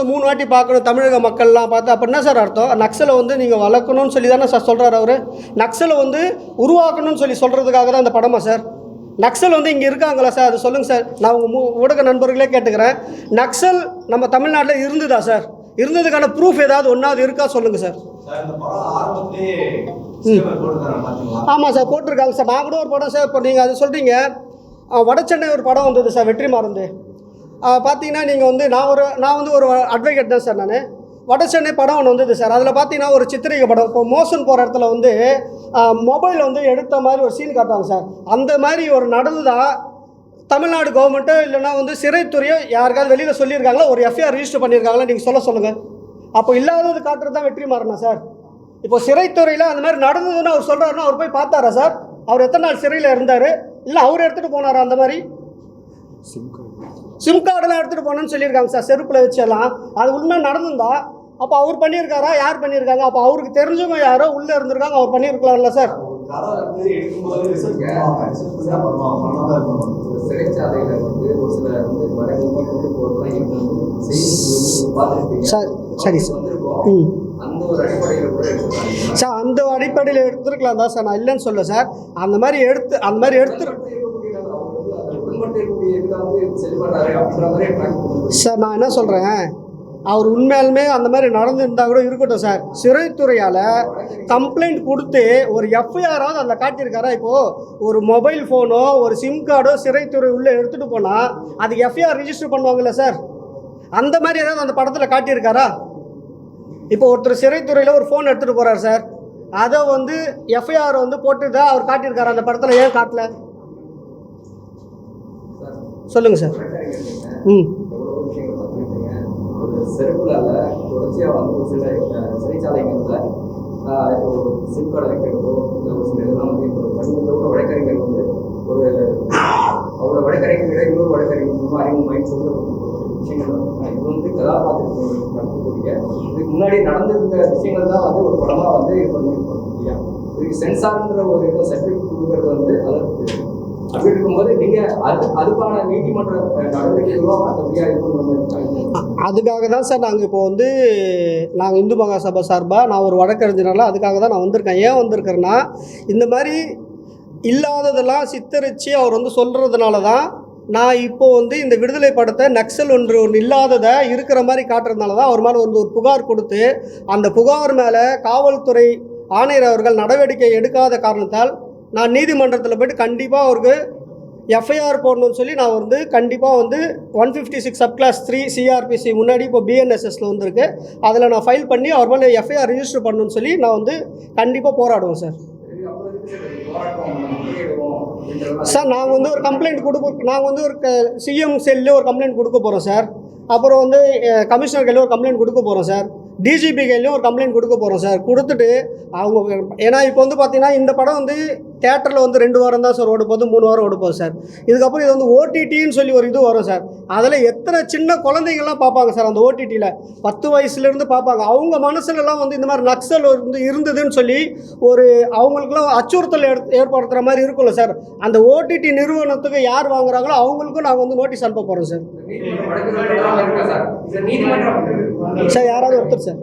வந்து மூணு வாட்டி பார்க்கணும் தமிழக மக்கள்லாம் பார்த்து அப்போ என்ன சார் அர்த்தம்? நக்சலை வந்து நீங்கள் வளர்க்கணும்னு சொல்லி தானே சார் சொல்கிறாரு அவர். நக்சலை வந்து உருவாக்கணும்னு சொல்லி சொல்கிறதுக்காக தான் இந்த படமா சார்? நக்சல் வந்து இங்கே இருக்காங்களா சார்? அது சொல்லுங்கள் சார். நான் உங்கள் மூ ஊடக நண்பர்களே கேட்டுக்கிறேன். நக்சல் நம்ம தமிழ்நாட்டில் இருந்ததா சார்? இருந்ததுக்கான ப்ரூஃப் ஏதாவது ஒன்றாவது இருக்கா சொல்லுங்கள் சார். ஆமாம் சார் போட்டிருக்காங்க சார். நான் கூட ஒரு படம் சார் இப்போ நீங்கள் அது சொல்கிறீங்க வடச்சென்னை ஒரு படம் வந்தது சார் வெற்றி மருந்து பார்த்தீங்கன்னா நீங்கள் வந்து நான் ஒரு நான் வந்து ஒரு அட்வொகேட் தான் சார் நான். வடசென்னை படம் ஒன்று வந்தது சார். அதில் பார்த்தீங்கன்னா ஒரு சித்திரிகை படம். இப்போ மோசன் போகிற இடத்துல வந்து மொபைல் வந்து எடுத்த மாதிரி ஒரு சீன் காட்டுவாங்க சார். அந்த மாதிரி ஒரு நடந்ததா தமிழ்நாடு கவர்மெண்ட்டோ இல்லைன்னா வந்து சிறைத்துறையோ யாருக்காவது வெளியில் சொல்லியிருக்காங்களோ? ஒரு எஃப்ஐஆர் ரிஜிஸ்டர் பண்ணியிருக்காங்களா? நீங்கள் சொல்ல சொல்லுங்கள் அப்போ இல்லாதது காட்டுறது தான் வெற்றி மாறணும் சார்? இப்போ சிறைத்துறையில் அந்த மாதிரி நடந்ததுன்னு அவர் சொல்கிறாருன்னா அவர் போய் பார்த்தாரா சார்? அவர் எத்தனை நாள் சிறையில் இருந்தார்? இல்லை அவர் எடுத்துகிட்டு போனாரா அந்த மாதிரி? சிம் கார்டெல்லாம் எடுத்துகிட்டு போனேன்னு சொல்லியிருக்காங்க சார் செருப்பில் வச்செல்லாம் அது உண்மை நடந்திருந்தா அப்போ அவர் பண்ணியிருக்காரா யார் பண்ணியிருக்காங்க? அப்போ அவருக்கு தெரிஞ்சவங்க யாரோ உள்ளே இருந்திருக்காங்க அவர் பண்ணியிருக்கலாம்ல சார். சார், சரி ம். சார் அந்த அடிப்படையில் எடுத்துருக்கலாம் தான் சார் நான் இல்லைன்னு சொல்ல சார். அந்த மாதிரி எடுத்து அந்த மாதிரி எடுத்து சார் நான் என்ன சொல்கிறேன் அவர் உண்மையாலுமே அந்த மாதிரி நடந்துருந்தா கூட இருக்கட்டும் சார். சிறைத்துறையால் கம்ப்ளைண்ட் கொடுத்து ஒரு எஃப்ஐஆராவது அதில் காட்டியிருக்காரா? இப்போது ஒரு மொபைல் ஃபோனோ ஒரு சிம் கார்டோ சிறைத்துறை உள்ளே எடுத்துகிட்டு போனால் அது எஃப்ஐஆர் ரிஜிஸ்டர் பண்ணுவாங்கல்ல சார்? அந்த மாதிரி ஏதாவது அந்த படத்தில் காட்டியிருக்காரா? இப்போ ஒருத்தர் சிறைத்துறையில் ஒரு ஃபோன் எடுத்துகிட்டு போகிறார் சார். அதை வந்து எஃப்ஐஆர் வந்து போட்டு தான் அவர் காட்டியிருக்காரு. அந்த படத்தில் ஏன் காட்டல? சொல்லுங்கள் சார். ம். விஷயங்கள் ஒரு தொடர்ச்சியாக சில சிம் ஒரு சில இதெல்லாம் வந்து இப்போ வந்து ஒரு அவரோட விஷயங்கள் இது வந்து கதாபாத்திரத்தில் நடக்கக்கூடிய முன்னாடி நடந்திருந்த விஷயங்கள் தான் வந்து ஒரு படமாக வந்து இது பண்ணியிருக்கோம் இல்லையா? இதுக்கு சென்சார்ன்ற ஒரு இதை சர்டிஃபிகேட் கொடுக்கறது வந்து அதற்கு இருக்கும்போது அது அதுக்கான நீதிமன்ற அதுக்காக தான் சார் நாங்கள் இப்போ வந்து நாங்கள் இந்து மகாசபா சார்பாக நான் ஒரு வழக்கறிஞர்னால அதுக்காக தான் நான் வந்திருக்கேன். ஏன் வந்திருக்கிறேன்னா இந்த மாதிரி இல்லாததெல்லாம் சித்தரித்து அவர் வந்து சொல்கிறதுனால தான் நான் இப்போ வந்து இந்த விடுதலை படத்தை நக்சல் ஒன்று ஒன்று இல்லாததை இருக்கிற மாதிரி காட்டுறதுனால தான் அவர் மேலே வந்து ஒரு புகார் கொடுத்து அந்த புகார் மேலே காவல்துறை ஆணையர் அவர்கள் நடவடிக்கை எடுக்காத காரணத்தால் நான் நீதிமன்றத்தில் போயிட்டு கண்டிப்பாக அவருக்கு எஃப்ஐஆர் போடணும்னு சொல்லி நான் வந்து கண்டிப்பாக வந்து one fifty six sub class three CrPC முன்னாடி இப்போ பிஎன்எஸ்எஸில் வந்திருக்கு. அதில் நான் ஃபைல் பண்ணி அவர் மேலே எஃப்ஐஆர் ரிஜிஸ்டர் பண்ணணும்னு சொல்லி நான் வந்து கண்டிப்பாக போராடுவேன் சார் சார் நாங்கள் வந்து ஒரு கம்ப்ளைண்ட் கொடுக்க நாங்கள் வந்து ஒரு சிஎம் செல்லில் ஒரு கம்ப்ளைண்ட் கொடுக்க போகிறோம் சார் அப்புறம் வந்து கமிஷனர் கையில் ஒரு கம்ப்ளைண்ட் கொடுக்க போகிறோம் சார் டிஜிபி கையிலையும் ஒரு கம்ப்ளைண்ட் கொடுக்க போகிறோம் சார் கொடுத்துட்டு அவங்க ஏன்னா இப்போ வந்து பார்த்தீங்கன்னா இந்த படம் வந்து தேட்டரில் வந்து ரெண்டு வாரம் தான் சார் ஓட போகுது மூணு வாரம் ஓட போகுது சார். இதுக்கப்புறம் இது வந்து ஓடிடின்னு சொல்லி ஒரு இது வரும் சார். அதில் எத்தனை சின்ன குழந்தைங்கள்லாம் பார்ப்பாங்க சார் அந்த ஓடிடியில் பத்து வயசுலேருந்து பார்ப்பாங்க. அவங்க மனசுலலாம் வந்து இந்த மாதிரி நக்சல் வந்து இருந்ததுன்னு சொல்லி ஒரு அவங்களுக்குலாம் அச்சுறுத்தல் ஏற்- ஏற்படுத்துகிற மாதிரி இருக்கும்ல சார். அந்த ஓடிடி நிறுவனத்துக்கு யார் வாங்குறாங்களோ அவங்களுக்கும் நாங்கள் வந்து நோட்டீஸ் அனுப்ப போகிறோம் சார். சார் யாராவது ஒருத்தர் சார்.